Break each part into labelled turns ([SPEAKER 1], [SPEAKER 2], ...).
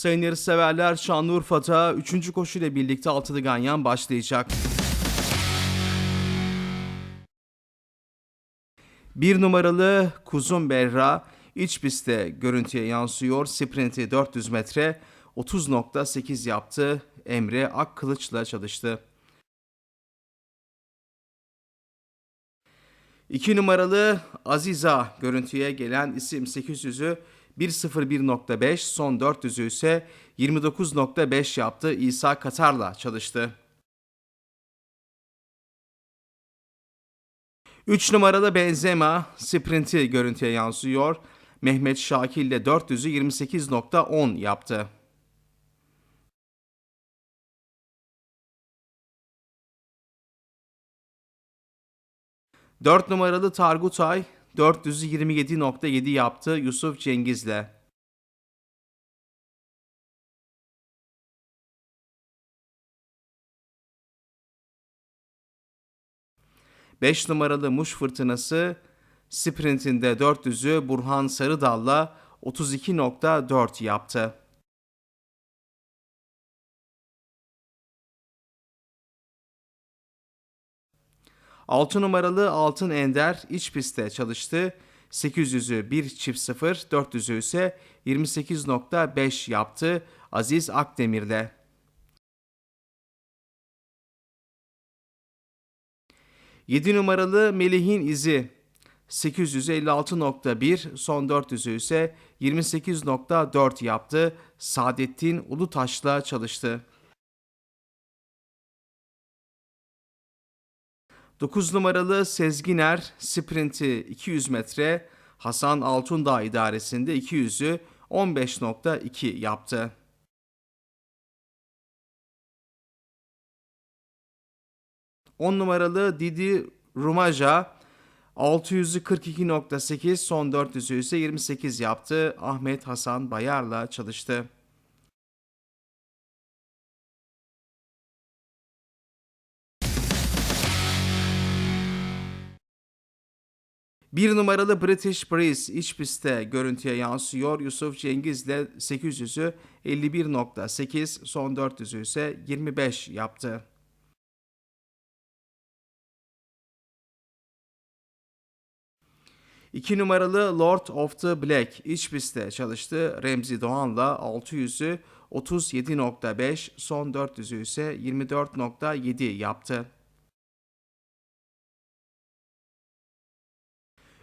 [SPEAKER 1] Sayın yarışseverler Şanlıurfa'da 3. koşu ile birlikte altılı ganyan başlayacak. Bir numaralı Kuzun Berra iç pistte görüntüye yansıyor. Sprinti 400 metre 30.8 yaptı. Emre Akkılıç'la çalıştı. 2 numaralı Aziza görüntüye gelen isim 800'ü 1.01.5 son 400'ü ise 29.5 yaptı. İsa Katar'la çalıştı. 3 numaralı Benzema sprinti görüntüye yansıyor. Mehmet Şakil ile 400'ü 28.10 yaptı. Dört numaralı Targutay 427.7 yaptı Yusuf Cengiz'le. Beş numaralı Muş Fırtınası sprintinde 400'ü Burhan Sarıdal'la 32.4 yaptı. Altı numaralı Altın Ender iç pistte çalıştı. 800'ü 1 çift 0, 400'ü ise 28.5 yaptı Aziz Akdemir'le. Yedi numaralı Melih'in izi 856.1 son 400'ü ise 28.4 yaptı. Saadettin Ulutaş'la çalıştı. 9 numaralı Sezginer sprinti 200 metre Hasan Altundağ idaresinde 200'ü 15.2 yaptı. On numaralı Didi Rumaja 600'ü 42.8 son 400'ü ise 28 yaptı. Ahmet Hasan Bayar'la çalıştı. Bir numaralı British Breeze iç pistte görüntüye yansıyor. Yusuf Cengiz ile 800'ü 51.8 son 400'ü ise 25 yaptı. İki numaralı Lord of the Black iç pistte çalıştı. Remzi Doğan'la 600'ü 37.5 son 400'ü ise 24.7 yaptı.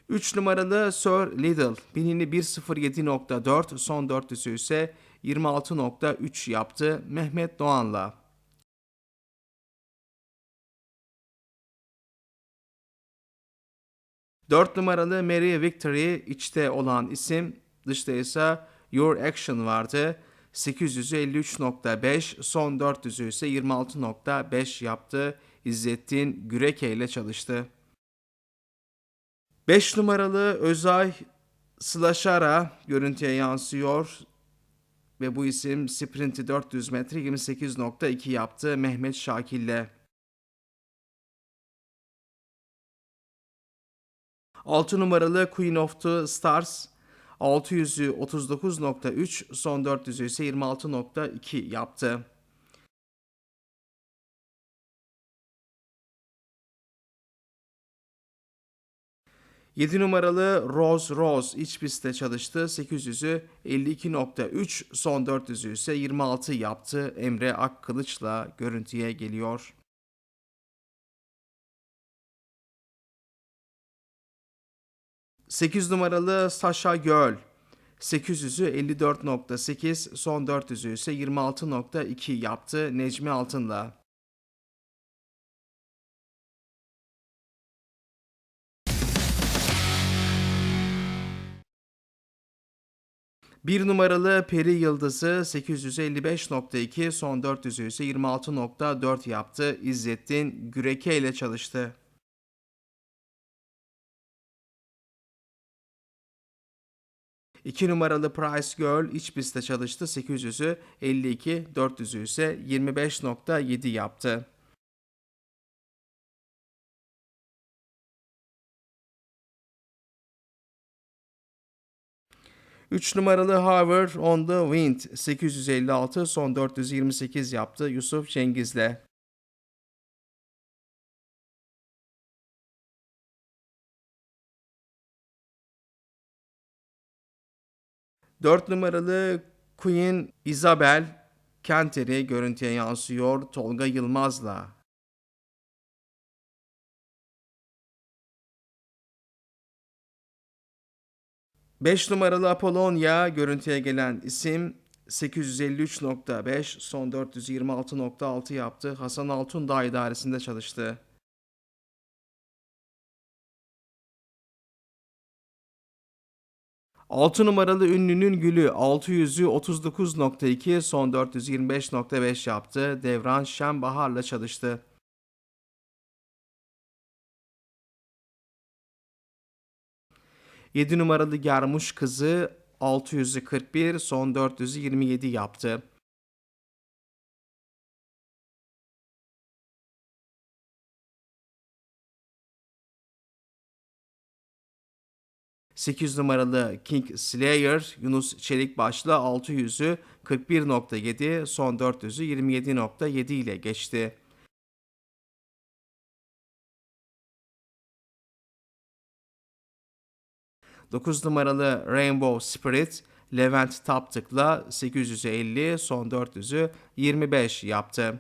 [SPEAKER 1] 3 numaralı Sir Lidl binini 1.07.4 son 400'ü ise 26.3 yaptı Mehmet Doğan'la. Dört numaralı Mary Victory içte olan isim dışta ise Your Action vardı. 853.5 son 400'ü ise 26.5 yaptı. İzzettin Güreke ile çalıştı. 5 numaralı Özay Slaşara görüntüye yansıyor ve bu isim sprinti 400 metre 28.2 yaptı Mehmet Şakil'le. 6 numaralı Queen of the Stars 600'ü 39.3 son 400'ü ise 26.2 yaptı. 7 numaralı Rose Rose iç pistte çalıştı. 800'ü 52.3 son 400'ü ise 26 yaptı. Emre Akkılıç'la görüntüye geliyor. Sekiz numaralı Sasha Göl 800'ü 54.8 son 400'ü ise 26.2 yaptı Necmi Altın'la. 1 numaralı Peri Yıldızı 855.2 son 400'ü ise 26.4 yaptı. İzzettin Güreke ile çalıştı. İki numaralı Price Girl iç pistte çalıştı. 800'ü 52, 400'ü ise 25.7 yaptı. 3 numaralı Hover on the Wind 856 son 428 yaptı Yusuf Cengiz'le. 4 numaralı Queen Isabel Kenter'i görüntüye yansıyor Tolga Yılmaz'la. Beş numaralı Apollonia görüntüye gelen isim 853.5 son 426.6 yaptı. Hasan Altundağ idaresinde çalıştı. 6 numaralı ünlünün gülü 600'ü 39.2 son 425.5 yaptı. Devran Şenbahar'la çalıştı. Yedi numaralı Germuş kızı 641 son 427 yaptı. 8 numaralı King Slayer Yunus Çelik başlı 600'ü 41.7 son 400'ü 27.7 ile geçti. Dokuz numaralı Rainbow Spirit Levent Taptık'la 850 son 400'ü 25 yaptı.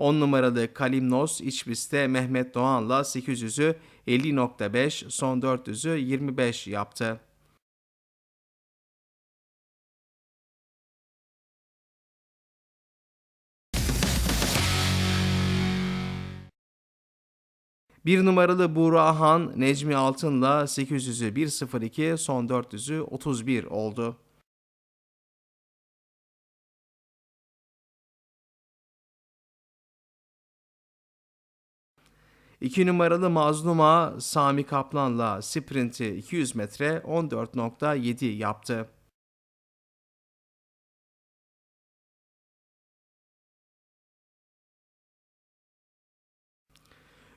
[SPEAKER 1] 10 numaralı Kalimnos iç pistte Mehmet Doğan'la 800'ü 50.5 son 400'ü 25 yaptı. Bir numaralı Buğra Han Necmi Altın'la 800'ü 1.02 son 400'ü 31 oldu. 2 numaralı Mazluma Sami Kaplan'la sprinti 200 metre 14.7 yaptı.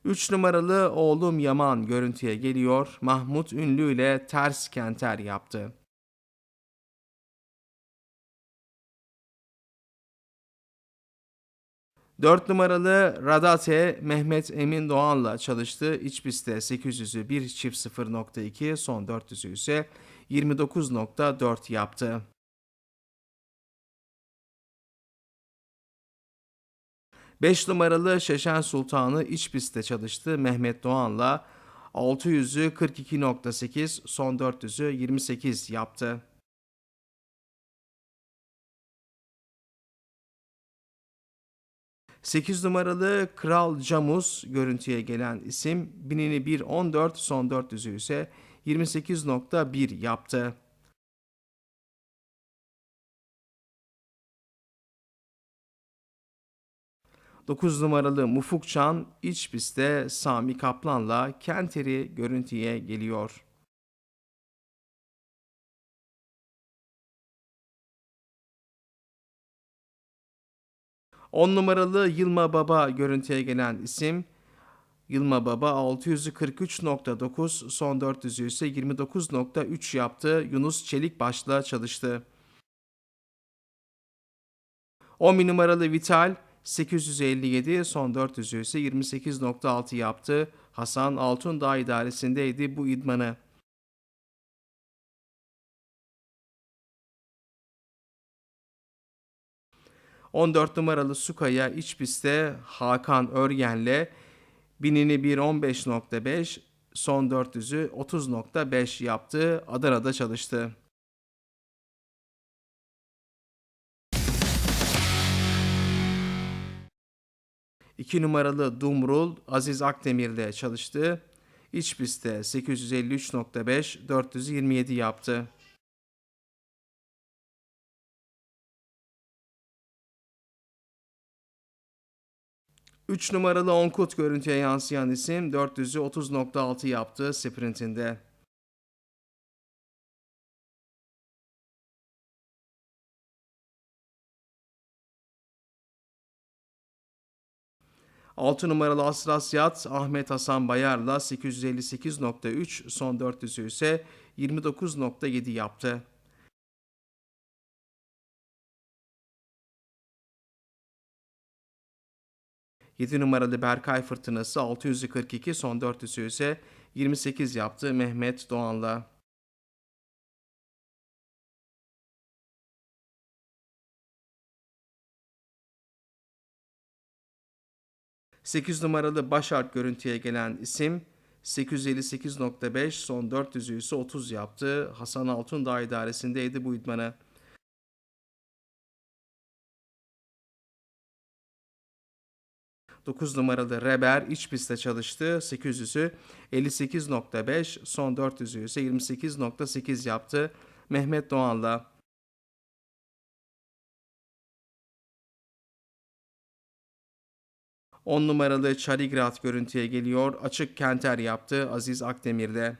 [SPEAKER 1] Üç numaralı oğlum Yaman görüntüye geliyor. Mahmut Ünlü ile ters kenter yaptı. 4 numaralı Radate Mehmet Emin Doğan'la çalıştı. İç pistte 800'ü 1 çift 0.2 son 400'ü ise 29.4 yaptı. Beş numaralı Şeşen Sultanı iç pistte çalıştı. Mehmet Doğan'la 600'ü 42.8 son 400'ü 28 yaptı. 8 numaralı Kral Camus görüntüye gelen isim binini 1.14 son 400'ü ise 28.1 yaptı. Dokuz numaralı Mufukçan iç pistte Sami Kaplan'la Kenter'i görüntüye geliyor. 10 numaralı Yılma Baba görüntüye gelen isim Yılma Baba 643.9 son 400'ü ise 29.3 yaptı. Yunus Çelik başla çalıştı. 11 numaralı Vital 857 son 400'ü ise 28.6 yaptı. Hasan Altundağ idaresindeydi bu idmanı. 14 numaralı Sukaya iç pistte Hakan Örgen'le binini 1.15.5 son 400'ü 30.5 yaptı. Adana'da çalıştı. İki numaralı Dumrul Aziz Akdemir'le çalıştı. İç pistte 853.5 427 yaptı. 3 numaralı Onkut görüntüye yansıyan isim 400'ü 30.6 yaptı sprintinde. 6 numaralı Asrasyat Ahmet Hasan Bayar'la 858.3 son 400'ü ise 29.7 yaptı. Yedi numaralı Berkay Fırtınası 642 son 400'ü ise 28 yaptı Mehmet Doğan'la. 8 numaralı baş harf görüntüye gelen isim 858.5 son 400'ü ise 30 yaptı. Hasan Altun Dağ idaresindeydi bu idmanı. Dokuz numaralı Reber iç pistte çalıştı. 800'ü 58.5 son 400'ü ise 28.8 yaptı. Mehmet Doğan'la 10 numaralı Çarigrad görüntüye geliyor. Açık kenter yaptı Aziz Akdemir'de.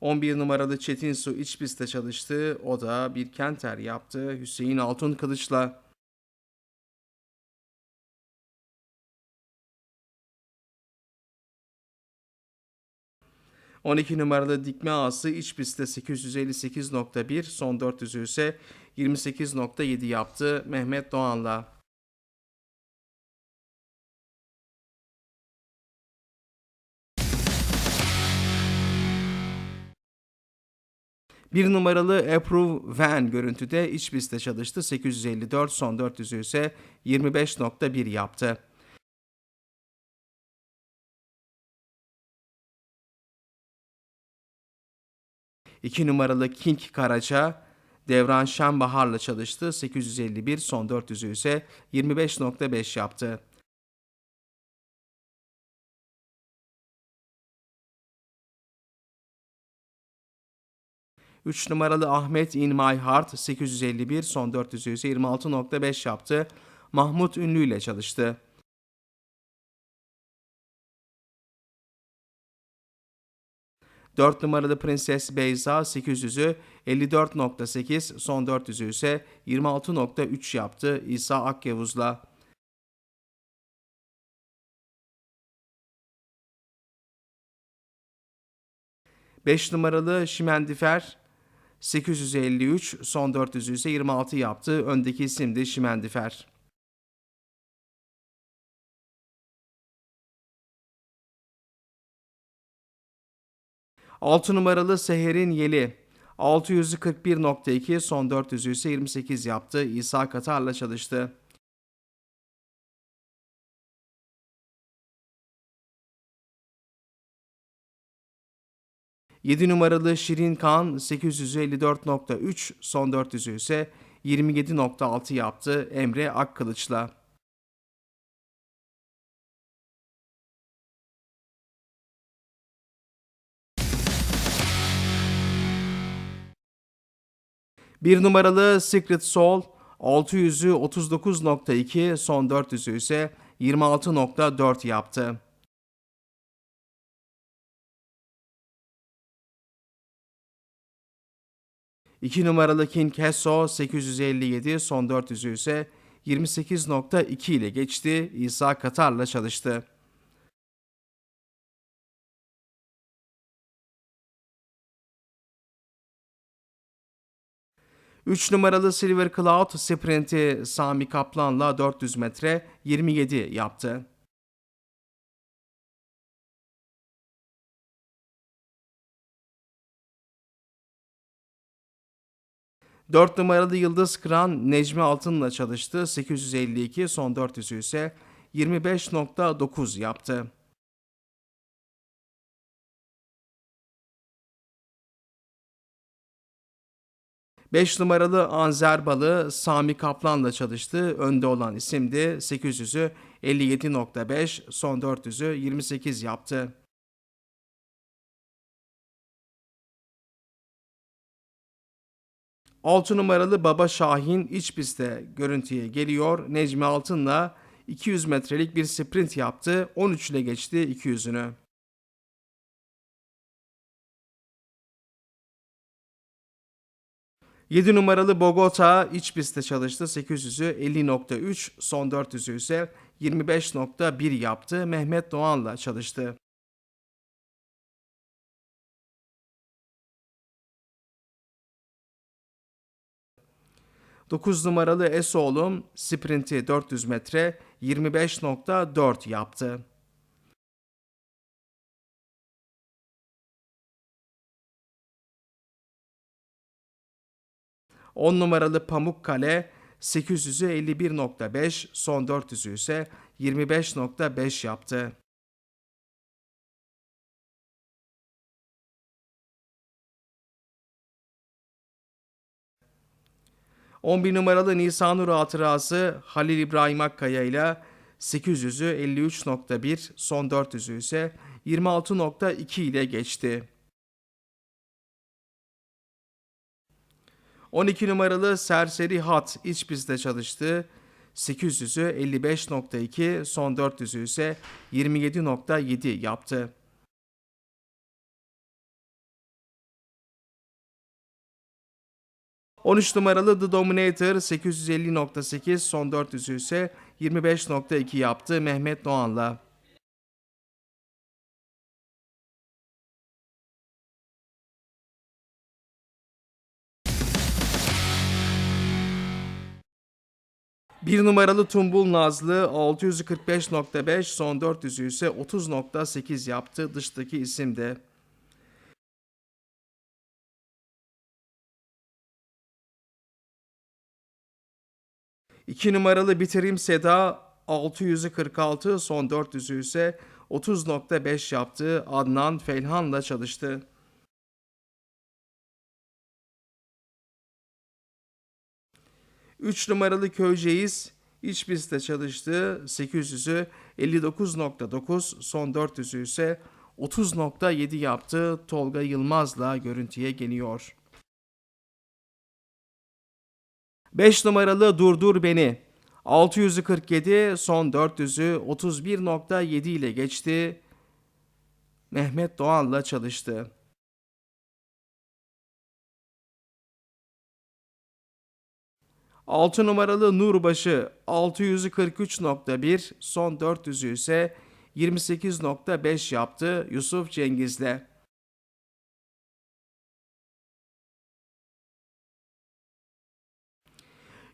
[SPEAKER 1] ...11 numaralı Çetin Su iç pistte çalıştı. O da bir kenter yaptı Hüseyin Altun Kılıç'la. 12 numaralı dikme ağası iç pistte 858.1 son 400'ü ise 28.7 yaptı Mehmet Doğan'la. Bir numaralı Approve Van görüntüde iç pistte çalıştı. 854 son 400'ü ise 25.1 yaptı. 2 numaralı King Karaca Devran Şenbahar'la çalıştı. 851 son 400'ü ise 25.5 yaptı. Üç numaralı Ahmet In My Heart 851 son 400'ü ise 26.5 yaptı. Mahmut Ünlü ile çalıştı. 4 numaralı Prenses Beyza 800'ü 54.8 son 400'ü ise 26.3 yaptı İsa Akyavuz'la. Beş numaralı Şimendifer 853 son 400'ü ise 26 yaptı. Öndeki isim de Şimendifer. 6 numaralı Seher'in Yeli 641.2 son 400'ü ise 28 yaptı. İsa Katar'la çalıştı. Yedi numaralı Şirin Kan 854.3 son 400'ü ise 27.6 yaptı Emre Akkılıç'la. 1 numaralı Secret Soul 600'ü 39.2 son 400'ü ise 26.4 yaptı. İki numaralı King Kesso 857 son 400'ü ise 28.2 ile geçti. İsa Katar'la çalıştı. 3 numaralı Silver Cloud sprinti Sami Kaplan'la 400 metre 27 yaptı. Dört numaralı Yıldız Kıran Necmi Altın'la çalıştı. 852 son 400'ü ise 25.9 yaptı. 5 numaralı Anzer Balı Sami Kaplan'la çalıştı. Önde olan isimdi. 800'ü 57.5, son 400'ü 28 yaptı. Altı numaralı Baba Şahin iç pistte görüntüye geliyor. Necmi Altın'la 200 metrelik bir sprint yaptı. 13 ile geçti 200'ünü. 7 numaralı Bogota iç pistte çalıştı. 800'ü 50.3, son 400'ü ise 25.1 yaptı. Mehmet Doğan'la çalıştı. 9 numaralı Esoğlu sprinti 400 metre 25.4 yaptı. On numaralı Pamukkale 800'ü 51.5, son 400'ü ise 25.5 yaptı. 11 numaralı Nisanur hatırası Halil İbrahim Akkaya ile 800'ü 53.1, son 400'ü ise 26.2 ile geçti. 12 numaralı Serseri Hat iç pistte çalıştı. 800'ü 55.2, son 400'ü ise 27.7 yaptı. 13 numaralı The Dominator 850.8 son 400'ü ise 25.2 yaptı Mehmet Doğan'la. Bir numaralı Tumbul Nazlı 645.5 son 400'ü ise 30.8 yaptı dıştaki isim de. 2 numaralı bitirim Seda 646 son 400'ü ise 30.5 yaptı. Adnan Felhan'la çalıştı. Üç numaralı Köyceğiz iç pistte çalıştı. 800'ü 59.9 son 400'ü ise 30.7 yaptı. Tolga Yılmaz'la görüntüye geliyor. 5 numaralı Durdur Beni 647 son 400'ü 31.7 ile geçti. Mehmet Doğan'la çalıştı. Altı numaralı Nurbaşı 643.1 son 400'ü ise 28.5 yaptı Yusuf Cengiz'le.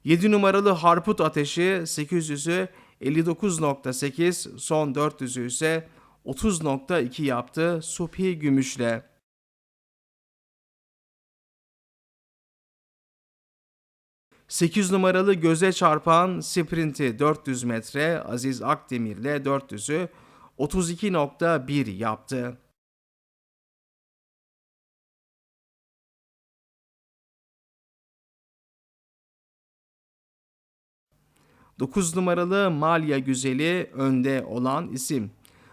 [SPEAKER 1] 7 numaralı Harput Ateşi 800'ü 59.8 son 400'ü ise 30.2 yaptı Subhi Gümüş'le. Sekiz numaralı göze çarpan sprinti 400 metre Aziz Akdemir'le 400'ü 32.1 yaptı. 9 numaralı Malya Güzeli önde olan isim.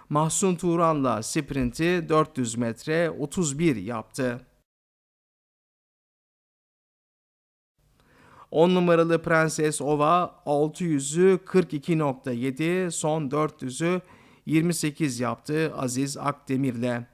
[SPEAKER 1] Mahsun Turan'la sprinti 400 metre 31 yaptı. 10 numaralı Prenses Ova 600'ü 42.7 son 400'ü 28 yaptı Aziz Akdemir'le.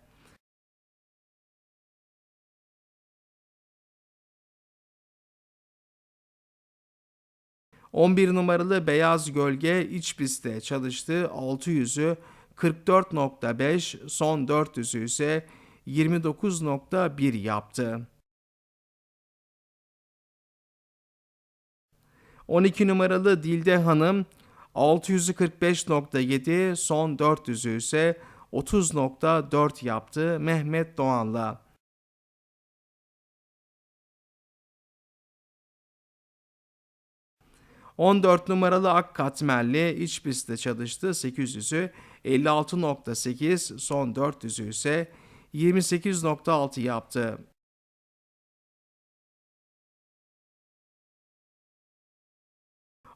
[SPEAKER 1] 11 numaralı Beyaz Gölge iç pistte çalıştı. 600'ü 44.5, son 400'ü ise 29.1 yaptı. 12 numaralı Dilde Hanım 645.7, son 400'ü ise 30.4 yaptı Mehmet Doğan'la. 14 numaralı Ak Katmerli iç pistte çalıştı. 800'ü 56.8 son 400'ü ise 28.6 yaptı.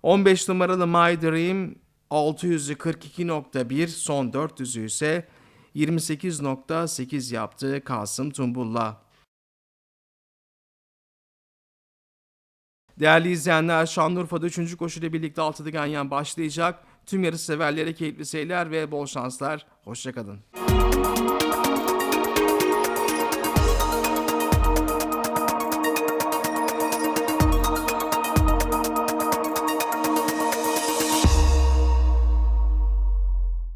[SPEAKER 1] ...15 numaralı My Dream 600'ü 42.1 son 400'ü ise 28.8 yaptı Kasım Tumbul'la. Değerli izleyenler Şanlıurfa'da 3. koşuyla birlikte altılı ganyan başlayacak. Tüm yarış severlere keyifli seyirler ve bol şanslar. Hoşçakalın.